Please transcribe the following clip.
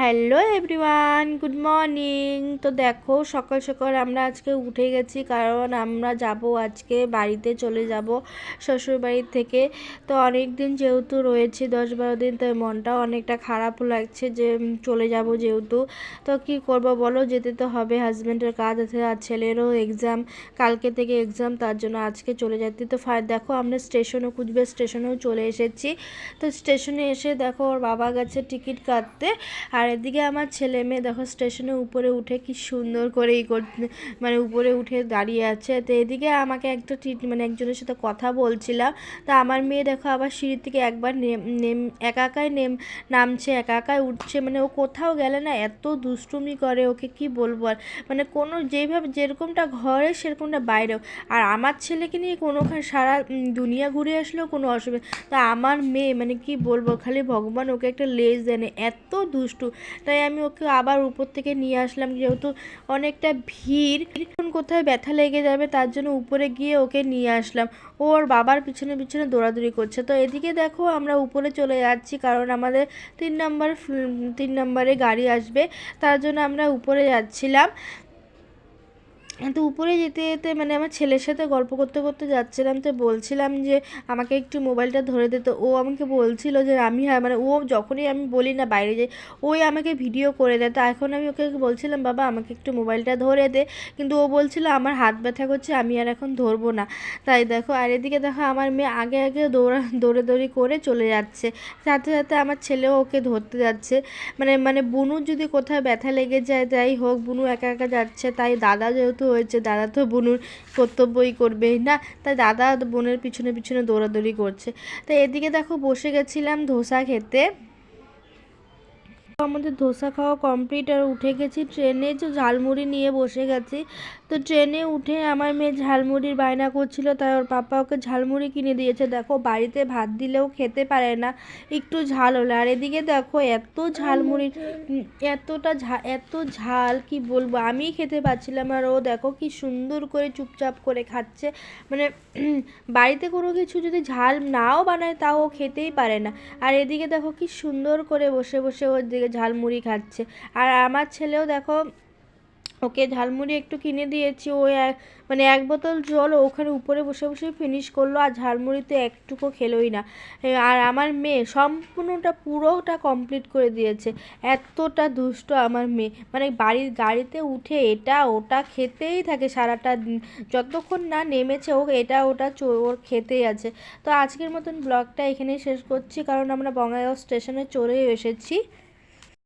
Hello everyone, good morning. তো দেখো, সকাল সকাল আমরা আজকে উঠে গেছি, কারণ আমরা যাব আজকে বাড়িতে চলে যাব শ্বশুর বাড়ির থেকে। তো অনেক দিন যেহেতু রয়েছি, দশ বারো দিন, তো মনটাও অনেকটা খারাপও লাগছে যে চলে যাব যেহেতু। তো কি করব বলো? যেতে তো হবে হাজব্যান্ডের কাজ আছে আর ছেলেরও এক্সাম কালকে থেকে এক্সাম তার জন্য আজকে চলে যেতে তো ফাই দেখো, আমরা স্টেশনও কুচবিহার স্টেশনেও চলে এসেছি। তো স্টেশনে এসে দেখো, ওর বাবা গেছে টিকিট কাটতে, আর এদিকে আমার ছেলে মেয়ে দেখো স্টেশনে উপরে উঠে কি সুন্দর করে ই মানে উপরে উঠে দাঁড়িয়ে আছে। তো এদিকে আমাকে একটা মানে একজনের সাথে কথা বলছিলাম। তা আমার মেয়ে দেখো আবার সিঁড়ি থেকে একবার নেম একা নেম নামছে একা একাই উঠছে। মানে ও কোথাও গেলে না এত দুষ্টুমি করে ওকে কি বলব আর। মানে কোনো যেইভাবে যেরকমটা ঘরে সেরকমটা বাইরেও। আর আমার ছেলেকে নিয়ে কোনোখানে সারা দুনিয়া ঘুরে আসলেও কোনো অসুবিধা তা আমার মেয়ে মানে কি বলব? খালি ভগবান ওকে একটা লেজ দেনে এত দুষ্টু তাই আমি ওকে আবার উপর থেকে নিয়ে আসলাম, যেহেতু অনেকটা ভিড়। কোথায় ব্যথা লেগে যাবে তার জন্য উপরে গিয়ে ওকে নিয়ে আসলাম। ওর বাবার পিছনে পিছনে দৌড়াদৌড়ি করছে। তো এদিকে দেখো আমরা উপরে চলে যাচ্ছি, কারণ আমাদের তিন নম্বর তিন নম্বরে গাড়ি আসবে, তার জন্য আমরা উপরে যাচ্ছিলাম। তো উপরে যেতে যেতে মানে আমার ছেলের সাথে গল্প করতে করতে যাচ্ছিলাম, তো বলছিলাম যে আমাকে একটু মোবাইলটা ধরে দিত ও আমাকে বলছিল যে আমি হ্যাঁ মানে ও যখনই আমি বলি না বাইরে যাই, ওই আমাকে ভিডিও করে দেয়। তো এখন আমি ওকে বলছিলাম, বাবা, আমাকে একটু মোবাইলটা ধরে দে। কিন্তু ও বলছিল, আমার হাত ব্যথা করছে, আমি আর এখন ধরবো না। তাই দেখো, আর এদিকে দেখো, আমার মেয়ে আগে আগে দৌড়া, দৌড়াদৌড়ি করে চলে যাচ্ছে। সাথে সাথে আমার ছেলেও ওকে ধরতে যাচ্ছে। মানে মানে বুনুর যদি কোথাও ব্যথা লেগে যায়, যাই হোক, বুনু একা একা যাচ্ছে। তাই দাদা যেহেতু হয়েছে, দাদা তো বুনুর কর্তব্যই করবে না? তাই দাদা বোনের পিছনে পিছনে দৌড়াদৌড়ি করছে। তো এদিকে দেখো বসে গেছিলাম ধোসা খেতে। আমাদের ধোসা খাওয়া কমপ্লিট আর উঠে গেছি ট্রেনে, যে ঝালমুড়ি নিয়ে বসে গেছি। তো ট্রেনে উঠে আমার মেয়ে ঝালমুড়ির বায়না করছিল, তাই ওর পাপা ওকে ঝালমুড়ি কিনে দিয়েছে। দেখো, বাড়িতে ভাত দিলেও খেতে পারে না, একটু ঝাল হলে। আর এদিকে দেখো, এত ঝালমুড়ি এতটা ঝা, এত ঝাল, কি বলব? আমি খেতে পাচ্ছিলাম আর ও দেখো কি সুন্দর করে চুপচাপ করে খাচ্ছে। মানে বাড়িতে কোনো কিছু যদি ঝাল নাও বানায়, তাও খেতেই পারে না। আর এদিকে দেখো কি সুন্দর করে বসে বসে ওর দিকে ঝালমুড়ি খাচ্ছে। আর আমার ছেলেও দেখো, ওকে ঝালমুড়ি একটু কিনে দিয়েছি। ও মানে এক বোতল জল ওখানে উপরে বসে বসে ফিনিশ করল আর ঝালমুড়ি তো একটুকু খেলোই না। আর আমার মেয়ে সম্পূর্ণটা পুরোটা কমপ্লিট করে দিয়েছে। এতটা দুষ্ট আমার মেয়ে। মানে বাড়ির গাড়িতে উঠে এটা ওটা খেতেই থাকে সারাটা যতক্ষণ না নেমেছে ও এটা ওটা ওর খেতেই আছে। তো আজকের মতন ব্লগটা এখানেই শেষ করছি। কারণ আমরা বঙ্গাইগাঁও স্টেশনে চলেও এসেছি।